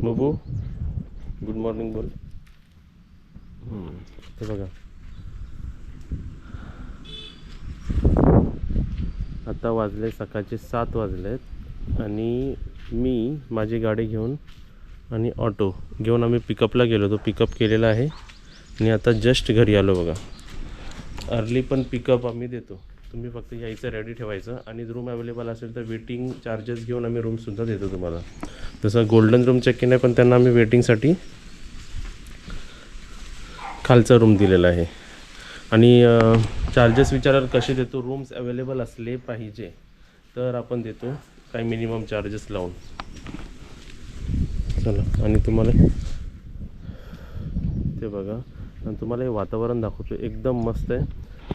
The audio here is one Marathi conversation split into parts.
बबू गुड मॉर्निंग बोल. हम्म, हे बघा. आता वाजले सकाळचे सात वाजलेत आणि मी माझी गाडी घेऊन आणि ऑटो घेऊन आम्ही पिकअपला गेलो. होतो पिकअप केलेला आहे. आणि आता जस्ट घरी आलो बघा. अर्ली पण पिकअप आम्ही देतो. तुम्ही फक्त यायचं रेडी ठेवायचं. आणि रूम अवेलेबल असेल तर वेटिंग चार्जेस घेऊन आम्ही रूमसुद्धा देतो तुम्हाला. जसं गोल्डन रूम चेक इन आहे पण त्यांना आम्ही वेटिंगसाठी खालचा रूम दिलेला आहे. आणि चार्जेस विचाराल कसे देतो? रूम्स अवेलेबल असले पाहिजे तर आपण देतो. काही मिनिमम चार्जेस लावून. चला आणि तुम्हाला ते बघा. आणि तुम्हाला हे वातावरण दाखवतो एकदम मस्त आहे.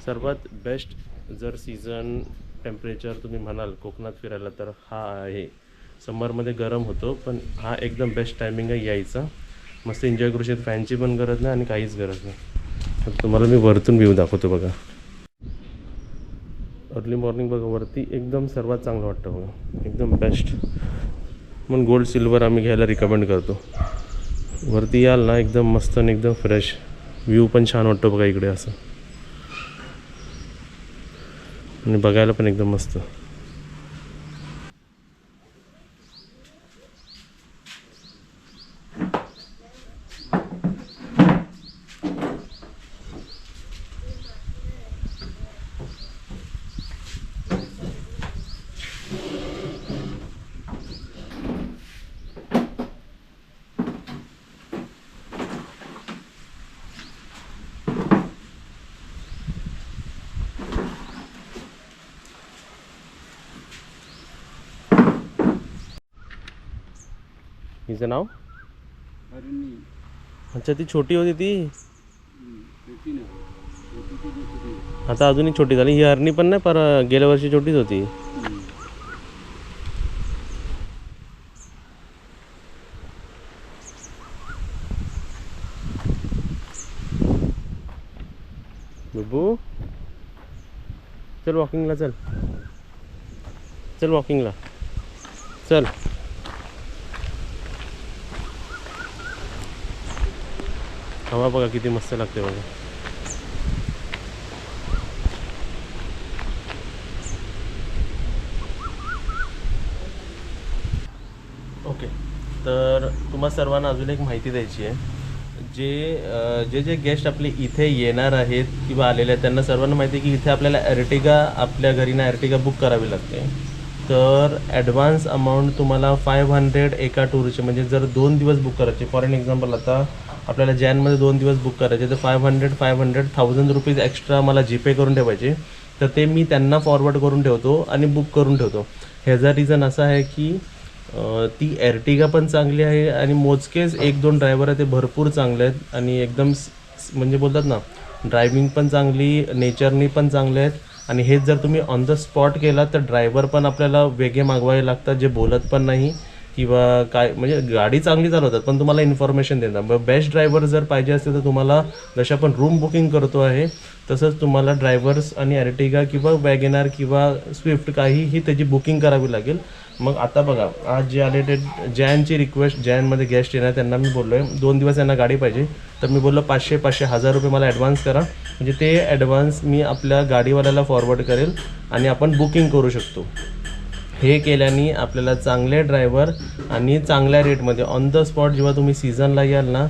सर्वात बेस्ट जर सीझन टेम्परेचर तुम्ही म्हणाल कोकणात फिरायला तर हा आहे. समरमध्ये गरम होतो पण हा एकदम बेस्ट टायमिंग आहे यायचा. मस्त एन्जॉय करू शकतो. फॅनची पण गरज नाही आणि काहीच गरज नाही. तर तुम्हाला मी वरतून व्ह्यू दाखवतो बघा. अर्ली मॉर्निंग बघा वरती एकदम सर्वात चांगलं वाटतं बघा. एकदम बेस्ट मग गोल्ड सिल्वर आम्ही घ्यायला रिकमेंड करतो. वरती याल ना एकदम मस्त आणि एकदम फ्रेश व्ह्यू पण छान वाटतो बघा इकडे असं. आणि बघायला पण एकदम मस्त. हिचं नाव? अच्छा ती छोटी होती ती? आता अजूनही छोटी झाली. ही हरणी पण नाही पर गेल्या वर्षी छोटीच होती. बुबू? चल वॉकिंगला चल. चल वॉकिंगला चल. हवा बघा किती मस्त लागते बघा. ओके तर तुम्हा सर्वांना अजून एक माहिती द्यायची आहे. जे जे जे गेस्ट आपले इथे येणार आहेत किंवा आलेले आहेत त्यांना सर्वांना माहिती आहे की इथे आपल्याला ॲर्टिगा आपल्या घरी ना ॲर्टिगा बुक करावी लागते. तर ॲडव्हान्स अमाऊंट तुम्हाला फाईव्ह हंड्रेड एका टूरचे म्हणजे जर दोन दिवस बुक करायचे. फॉर एन एक्झाम्पल आता आपल्याला जॅनमध्ये दोन दिवस बुक करायचे तर five hundred five hundred thousand rupees extra मला जीपे करून ठेवायचे. तर ते मी त्यांना फॉरवर्ड करून ठेवतो आणि बुक करून ठेवतो. ह्याचा रिझन असा आहे की ती एर्टिगा पण चांगली आहे आणि मोजकेच एक दोन ड्रायव्हर आहे ते भरपूर चांगले आहेत आणि एकदम म्हणजे बोलतात ना ड्रायव्हिंग पण चांगली नेचरनी पण चांगले आहेत. आणि हेच जर तुम्ही ऑन द स्पॉट केला तर ड्रायव्हर पण आपल्याला वेगळे मागवावे लागतात जे बोलत पण नाही. किंवा काय म्हणजे गाडी चांगली चालवतात पण तुम्हाला इन्फॉर्मेशन देतात. बेस्ट ड्रायव्हर जर पाहिजे असेल तर तुम्हाला जसे आपण रूम बुकिंग करतो आहे तसंच तुम्हाला ड्रायव्हर्स आणि अर्टिगा किंवा वॅगेनार किंवा स्विफ्ट काहीही त्याची बुकिंग करावी लागेल. मग आता बघा आज जे आले ते जॅनची रिक्वेस्ट जॅनमध्ये गेस्ट येणार त्यांना मी बोललो आहे दोन दिवस यांना गाडी पाहिजे. तर मी बोललो पाचशे पाचशे हजार रुपये मला ॲडव्हान्स करा. म्हणजे ते ॲडव्हान्स मी आपल्या गाडीवाल्याला फॉरवर्ड करेल आणि आपण बुकिंग करू शकतो. हे केल्याने आपल्याला चांगले ड्रायव्हर आणि चांगल्या रेटमध्ये ऑन द स्पॉट जेव्हा तुम्ही सीझनला याल ना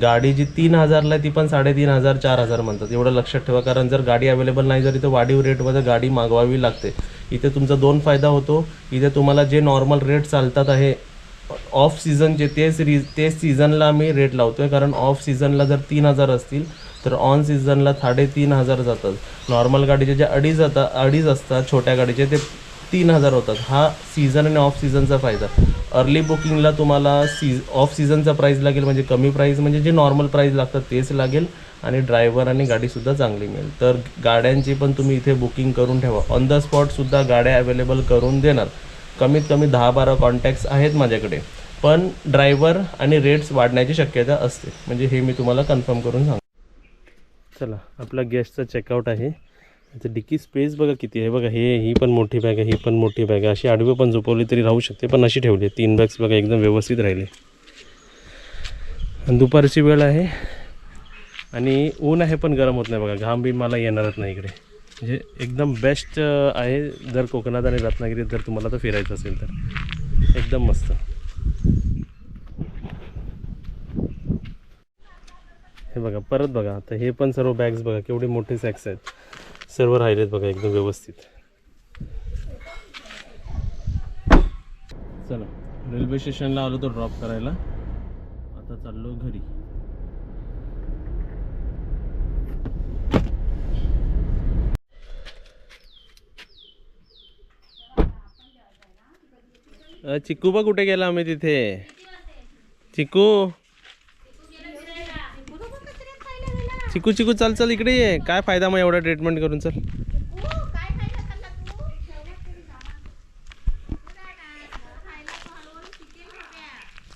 गाडी जी तीन हजारला आहे ती पण साडेतीन हजार चार हजार म्हणतात. एवढं लक्षात ठेवा कारण जर गाडी अवेलेबल नाही जर इथं वाढीव रेटमध्ये गाडी मागवावी लागते. इथे तुमचा दोन फायदा होतो. इथे तुम्हाला जे नॉर्मल रेट चालतात आहे ऑफ सीझनचे तेच री तेच सीझनला आम्ही रेट लावतो आहे कारण ऑफ सीझनला जर तीन हजार असतील तर ऑन सीझनला साडेतीन हजार जातात. नॉर्मल गाडीचे जे अडीच जातात अडीच असतात छोट्या गाडीचे ते तीन हजार होतात. हा सीझन आणि ऑफ सीझनचा फायदा. अर्ली बुकिंगला तुम्हाला सीज ऑफ सीझनचा प्राईस लागेल म्हणजे कमी प्राईस म्हणजे जे नॉर्मल प्राईस लागतात तेच लागेल आणि ड्रायव्हर आणि गाडीसुद्धा चांगली मिळेल. तर गाड्यांची पण तुम्ही इथे बुकिंग करून ठेवा. ऑन द स्पॉटसुद्धा गाड्या अवेलेबल करून देणार. कमीत कमी दहा बारा कॉन्टॅक्ट्स आहेत माझ्याकडे. पण ड्रायव्हर आणि रेट्स वाढण्याची शक्यता असते. म्हणजे हे मी तुम्हाला कन्फर्म करून सांग चला आपला गेस्टचा चेकआउट आहे. तर डिकी स्पेस बघा किती आहे. बघा हे ही पण मोठी बॅग आहे ही पण मोठी बॅग आहे. अशी आडवी पण झोपवली तरी राहू शकते पण अशी ठेवली आहे. तीन बॅग्स बघा एकदम व्यवस्थित राहिले. आणि दुपारची वेळ आहे. आणि ऊन आहे पण गरम होत नाही बघा. घाम बी मला येणारच नाही इकडे. म्हणजे एकदम बेस्ट आहे. जर कोकणात आणि रत्नागिरीत जर तुम्हाला तर फिरायचं असेल तर. एकदम मस्त. हे बघा परत बघा. आता हे पण सर्व बॅग्स बघा केवढे मोठे सॅक्स आहेत. सर्व राहिलेत बघा एकदम व्यवस्थित. चला रेल्वे स्टेशनला आलो तो ड्रॉप करायला. आता चाललो घरी. चिकू बा कुठे गेला आम्ही तिथे. चिकू चिकू चिकू चल चल इकडे ये. काय फायदा मग एवढा ट्रीटमेंट करून चल.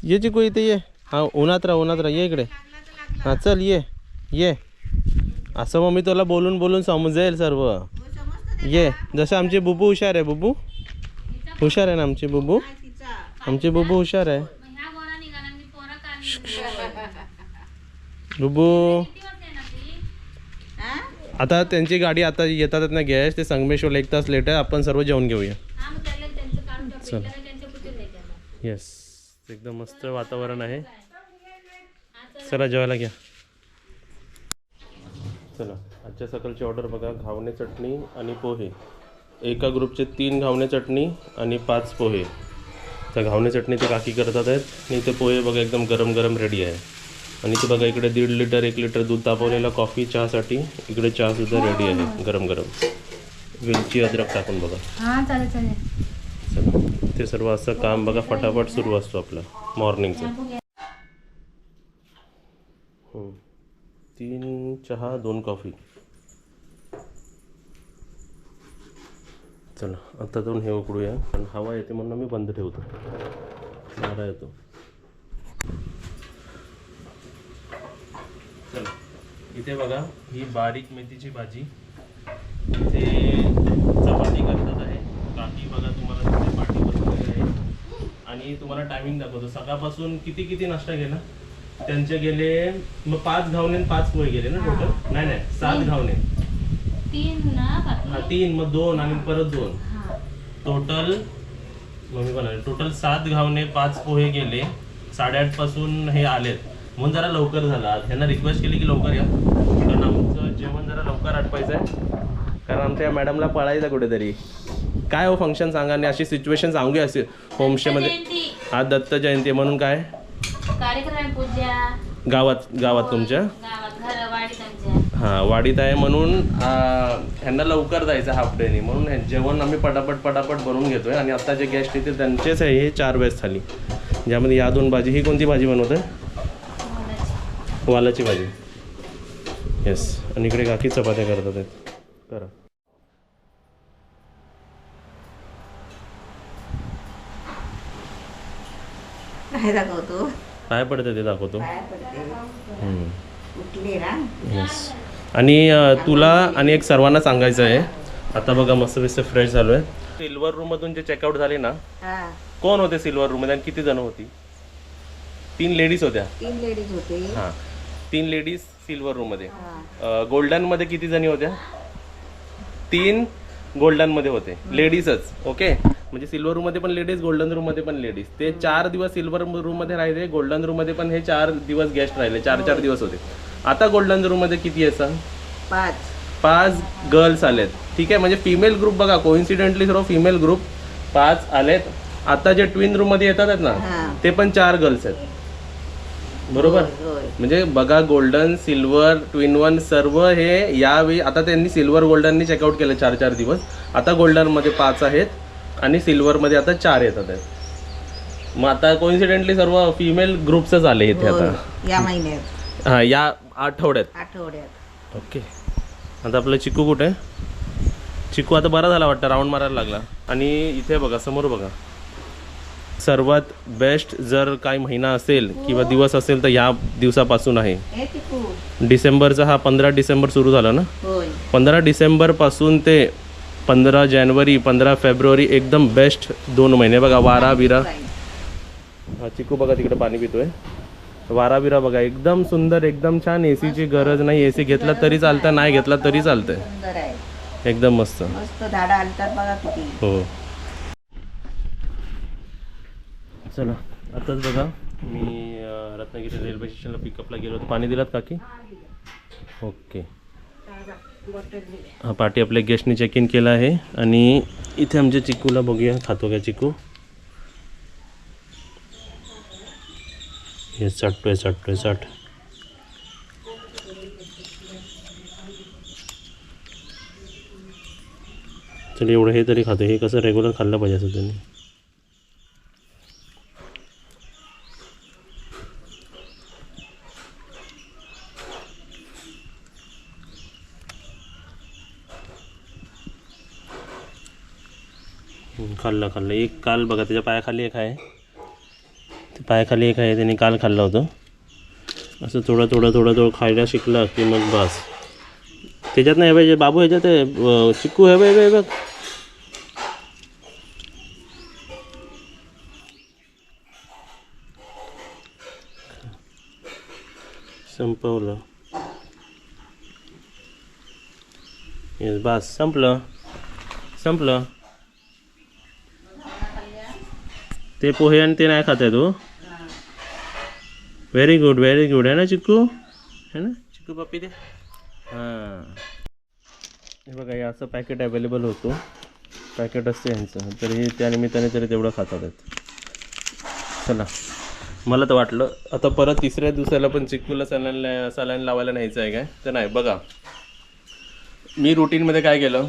ये चिकू इथे ये. हा उन्हात राहा उन्हात राहा. ये इकडे. हा चल ये. ये. असं मग मी तुला बोलून बोलून समजेल सर्व. ये. जसं आमची बुबू हुशार आहे बुबू. हुशार आहे ना आमची बुबू? आमची बुबू हुशार आहे. बुबू. आता त्यांची गाडी आता येतात ना गॅस ते संगमेश्वरला एक तास लेट आहे आपण सर्व जेवण घेऊया. चल. येस एकदम मस्त वातावरण आहे. चला. जेवायला घ्या. चला आजच्या सकाळची ऑर्डर बघा. घावणे चटणी आणि पोहे. एका ग्रुपचे तीन घावणे चटणी आणि पाच पोहे. त्या घावणे चटणी ते काकी करतात आहेत. आणि ते पोहे बघा एकदम गरम गरम रेडी आहे. आणि ते बघा इकडे दीड लिटर एक लिटर दूध तापवलेला कॉफी चहासाठी. इकडे चहा सुद्धा रेडी आहे गरम गरम. वेलची अद्रक टाकून बघा. हा चला ते सर्व असं काम बघा फटाफट सुरू असतो आपलं मॉर्निंगचं. तीन चहा दोन कॉफी चला आता जाऊन हे उकडूया. कारण हवा येते म्हणून मी बंद ठेवतो. वारा येतो. इथे बघा ही बारीक मेथीची भाजी. इथे चपाती करतात आहे. काकी बघा तुम्हाला तिथे पाठी बसलेली आहे. आणि तुम्हाला टायमिंग दाखवतो. सकाळपासून किती किती नाश्ता गेला त्यांचे गेले मग पाच घावणे आणि पाच पोहे गेले ना टोटल नाही नाही सात घावणे. तीन ना हा बाकी तीन मग दोन आणि परत दोन. टोटल मम्मी पण टोटल सात घावणे पाच पोहे गेले साडेआठपासून हे आलेत. म्हणून जरा लवकर झाला. ह्यांना रिक्वेस्ट केली की लवकर या. कारण आमचं जेवण जरा लवकर आटपायचं आहे. कारण आमच्या मॅडमला पळायचं कुठेतरी. काय हो फंक्शन सांगा आणि अशी सिच्युएशन सांगू असे होमस्टेमध्ये आज दत्त जयंती. म्हणून काय? गावात गावात तुमच्या? वाडी त्यांच्या हां वाडीत आहे म्हणून ह्यांना लवकर जायचं हाफ डेनी म्हणून हे जेवण आम्ही पटापट पटापट बनवून घेतोय. आणि आता जे गेस्ट येते त्यांचेच आहे हे चार वेळेस थाली. ज्यामध्ये या दोन भाजी ही कोणती भाजी बनवत आहे वालाची भाजी. येस आणि इकडे काकी चपात्या करतात आहेत. करा. काय दाखवतो? काय पडतं ते दाखवतो. काय पडते हम्म. उठले ना? येस आणि अ, तुला आणि एक सर्वांना सांगायचं आहे. आता बघा मस्त बिस्त फ्रेश झालो आहे सिल्वर रूममधून जे चेकआउट झाले ना हा. कोण होते सिल्वर रूममध्ये आणि किती जण होती? तीन लेडीज होत्या. तीन लेडीज होते. हां. तीन लेडीज सिल्वर रूममध्ये हा. गोल्डनमध्ये किती जणी होत्या? तीन गोल्डनमध्ये होते. लेडीजच ओके म्हणजे सिल्वर रूममध्ये पण लेडीज गोल्डन रूममध्ये पण लेडीज ते चार दिवस सिल्वर रूममध्ये राहिले गोल्डन रूममध्ये पण हे चार दिवस गेस्ट राहिले. चार चार दिवस होते. आता गोल्डन रूममध्ये किती आहे सांग पाच. पाच गर्ल्स आलेत. ठीक आहे म्हणजे फिमेल ग्रुप बघा कोइन्सिडेंटली सर्व फिमेल ग्रुप पाच आलेत. आता जे ट्विन रूममध्ये येतात ना हा. ते पण चार गर्ल्स आहेत. बरोबर? म्हणजे बघा गोल्डन सिल्वर ट्विन वन सर्व हे यावेळी आता त्यांनी सिल्वर गोल्डननी चेकआउट केलं चार चार दिवस. आता गोल्डनमध्ये पाच आहेत आणि सिल्वर मध्ये आता चार येतात आहेत. मग आता कोइन्सिडेंटली सर्व फिमेल ग्रुप्सच आले इथे आता. या महिन्यात. हा या आठवड्यात. आठवड्यात. ओके. आता आपलं चिकू कुठे? चिकू आता बरा झाला वाटतं राऊंड मारायला लागला. आणि इथे बघा समोर बघा. सर्वात बेस्ट जर काही महिना असेल किंवा दिवस असेल तर या दिवसापासून आहे. डिसेंबरचा हा पंधरा डिसेंबर सुरू झाला ना? होय. पंधरा डिसेंबरपासून ते पंधरा जानेवारी पंधरा फेब्रुवारी एकदम बेस्ट दोन महिने. बघा वारा बिरा हा चिकू बघा तिकडे पाणी पितोय. वारा बिरा बघा एकदम सुंदर एकदम छान एसीची गरज नाही. एसी घेतला तरी चालतं नाही घेतला तरी चालतंय. एकदम मस्त. हो. चला आताच बघा. मी रत्नागिरी रेल्वे स्टेशनला पिकअपला गेलो होतो. पाणी दिलात काकी? ओके. हा पार्टी आपल्या गेस्टने चेक इन केला आहे. आणि इथे आमच्या चिकूला बघूया खातो का चिकू? हे चटतोय चटतोय चट चल एवढं हे तरी खातो. हे कसं रेग्युलर खाल्लं पाहिजे असं त्यांनी. खाल्लं खाल्लं। एक काल बघा त्याच्या पायाखाली एक आहे. ते पायाखाली एक आहे त्याने काल खाल्लं होतं. असं थोडं थोडं थोडं थोडं खायला शिकला की मग बस. त्याच्यात नाही हे बाबू ह्याच्यात आहे अं, चिक्कू हे हे बघ संपवलं. बस संपलं. संपलं. ते पोहे आणि ते नाही खात आहे तू? व्हेरी गुड व्हेरी गुड आहे ना चिक्कू? है ना? चिक्कू पप्पी दे. हां. हे बघा हे असं पॅकेट अवेलेबल होतो. पॅकेट असते यांचं. तरी त्या निमित्ताने तरी तेवढं खातात आहेत. चला. मला तर वाटलं आता परत तिसऱ्या दिवसाला पण चिक्कूला सलाईन सलाईन लावायला न्यायचं आहे काय? तर नाही बघा. मी रुटीनमध्ये काय केलं?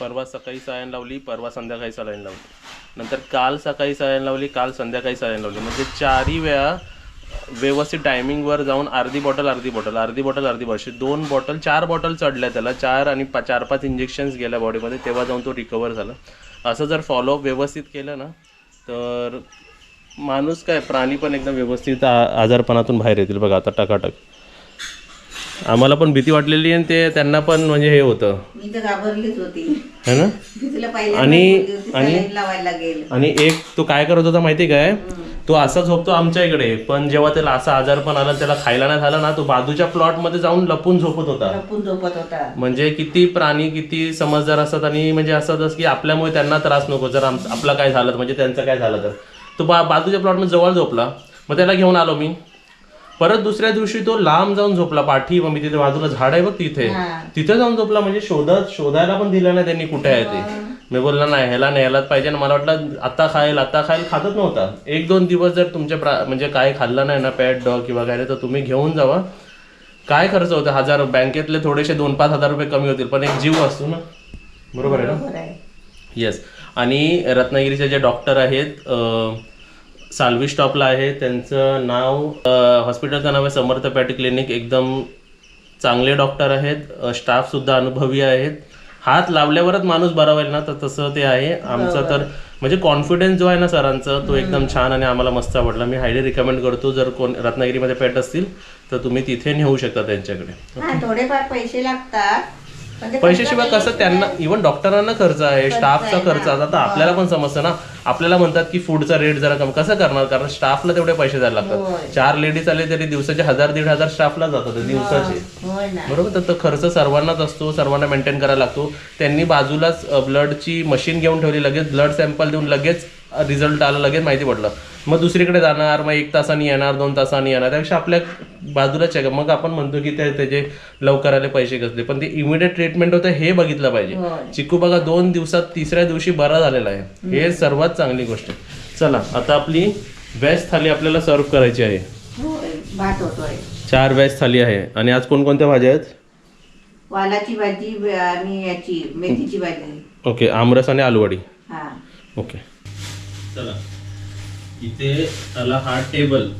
परवा सकाळी सलाईन लावली परवा संध्याकाळी सलाईन लावली. नंतर काल सकाळी सलाईन लावली काल संध्याकाळी सलाईन लावली. म्हणजे चारही वेळा व्यवस्थित टायमिंगवर जाऊन अर्धी बॉटल अर्धी बॉटल अर्धी बॉटल अर्धी बॉटल दोन बॉटल चार बॉटल चढल्या त्याला. चार आणि पा चार पाच इंजेक्शन्स गेल्या बॉडीमध्ये तेव्हा जाऊन तो रिकवर झाला. असं जर फॉलोअप व्यवस्थित केलं ना तर माणूस काय प्राणी पण एकदम व्यवस्थित आ आजारपणातून बाहेर येतील बघा आता टकाटक. आम्हाला पण भीती वाटलेली आणि ते त्यांना पण म्हणजे हे होतं. मी तर घाबरलीच होती. है ना? आणि- आणि आणि- लावायला लागेल. आणि एक तो काय करत होता माहिती काय? तो असा झोपतो आमच्या इकडे. पण जेव्हा त्याला असा आजार पण आला त्याला खायला नाही झाला ना तो बाजूच्या प्लॉटमध्ये जाऊन लपून झोपत होता. लपून झोपत होता. म्हणजे किती प्राणी किती समजदार असतात आणि म्हणजे असं असतं की आपल्यामुळे त्यांना त्रास नको. जर आपलं काय झालं म्हणजे त्यांचं काय झालं तर. तो बा बाजूच्या प्लॉटमध्ये जवळ झोपला. मग त्याला घेऊन आलो मी. परत दुसऱ्या दिवशी तो लांब जाऊन झोपला. पाठी मग मी तिथे बाजूला झाड आहे बघ तिथे. तिथे जाऊन झोपला. म्हणजे शोधत शोधायला पण दिलं नाही त्यांनी कुठे आहे ते. मी बोलला नाही ह्याला न्यायलाच पाहिजे. आणि मला वाटलं आता खाईल आता खाईल. खातच नव्हता. एक दोन दिवस जर तुमच्या प्रा म्हणजे काय खाल्लं नाही ना पॅट डॉग किंवा काय तर तुम्ही घेऊन जावा. काय खर्च होतं हजार बँकेतले थोडेसे दोन पाच हजार रुपये कमी होतील पण एक जीव असतो ना. बरोबर आहे ना? येस आणि रत्नागिरीचे जे डॉक्टर आहेत साल्वी स्टॉपला आहे. त्यांचं नाव हॉस्पिटलचं नाव आहे समर्थ पॅटी क्लिनिक एकदम चांगले डॉक्टर आहेत. स्टाफसुद्धा अनुभवी आहेत. हात लावल्यावरच माणूस बरा होईल ना? तर तसं ते आहे. आमचं तर म्हणजे कॉन्फिडन्स जो आहे ना सरांचं तो एकदम छान आणि आम्हाला मस्त आवडला. मी हायली रिकमेंड करतो जर कोण रत्नागिरीमध्ये पेट असतील तर तुम्ही तिथे नेऊ शकता त्यांच्याकडे. हा थोडेफार पैसे लागतात. पैशाशिवाय कसं त्यांना इव्हन डॉक्टरांना खर्च आहे स्टाफचा खर्च आहे. आता आपल्याला पण समजतं ना. आपल्याला म्हणतात की फूडचा रेट जरा कमी. कसं करणार? कारण स्टाफला तेवढे पैसे द्यायला लागतात. चार लेडीज आले तरी दिवसाचे हजार दीड हजार स्टाफला जातात दिवसाचे. होय ना. बरोबर? तर खर्च सर्वांनाच असतो सर्वांना मेंटेन करायला लागतो. त्यांनी बाजूलाच ब्लडची मशीन घेऊन ठेवली लगेच ब्लड सॅम्पल देऊन लगेच रिझल्ट आला लगेच माहिती पडलं. मग दुसरीकडे जाणार मग एक तासाने येणार दोन तासांनी येणार. त्यापेक्षा आपल्या बाजूलाच आहे मग आपण म्हणतो की ते त्याचे लवकर आले पैसे कसले पण ते इमिडिएट ट्रीटमेंट होतं हे बघितलं पाहिजे. चिकू बघा दोन दिवसात तिसऱ्या दिवशी बरा झालेला आहे. हे सर्वात चांगली गोष्ट आहे. चला आता आपली व्हेज थाली आपल्याला सर्व करायची आहे. चार व्हेज थाली आहे. आणि आज कोणकोणत्या भाज्या आहेत? वालाची भाजी आणि याची मेथीची भाजी. ओके आमरस आणि आलूवडी. ओके. चला. इथे आला हा टेबल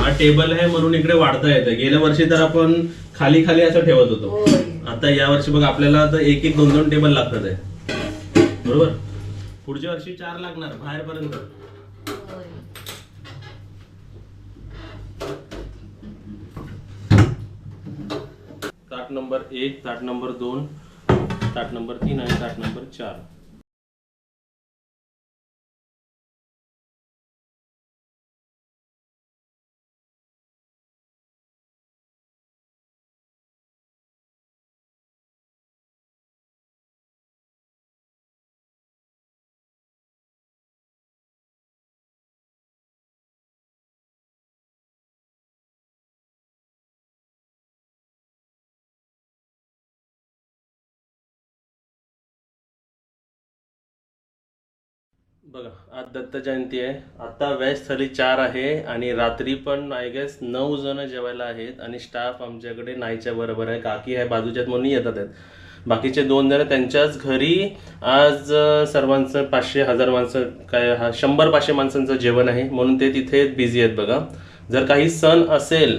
हा टेबल आहे म्हणून इकडे वाढता येतं. गेल्या वर्षी तर आपण खाली खाली असं ठेवत होतो. आता या वर्षी बघ आपल्याला आता एक एक दोन दोन टेबल लागतात आहे. बरोबर? पुढच्या वर्षी चार लागणार बाहेरपर्यंत. ताट नंबर एक ताट नंबर दोन ताट नंबर तीन आणि ताट नंबर चार. बघा आज दत्त जयंती आहे. आता वेज थाली चार आहे आणि रात्री पण आय गेस नऊ जण जेवायला आहेत आणि स्टाफ आमच्याकडे नाहीच्या बरोबर आहे. काकी आहे बाजूच्यात म्हणून येतात आहेत. बाकीचे दोन जण त्यांच्याच घरी. आज सर्वांचं पाचशे हजार माणसं काय हा शंभर पाचशे माणसांचं जेवण आहे. म्हणून ते तिथे बिझी आहेत बघा. जर काही सण असेल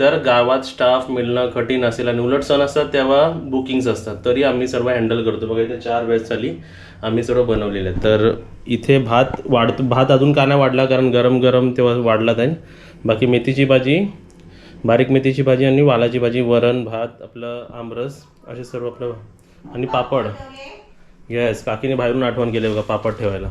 तर गावात स्टाफ मिळणं कठीण असेल आणि उलट सण असतात तेव्हा बुकिंग्स असतात. तरी आम्ही सर्व हँडल करतो. बघा इथे चार वेळेस झाली. आम्ही सर्व बनवलेले तर इथे भात वाढतो भात अजून का नाही वाढला कारण गरम गरम तेव्हा वाढला जाईल बाकी मेथीची भाजी बारीक मेथीची भाजी आणि वालाची भाजी वरण भात आपलं आमरस असे सर्व आपलं आणि पापड. येस काकीने बाहेरून आठवण केले बघा पापड ठेवायला.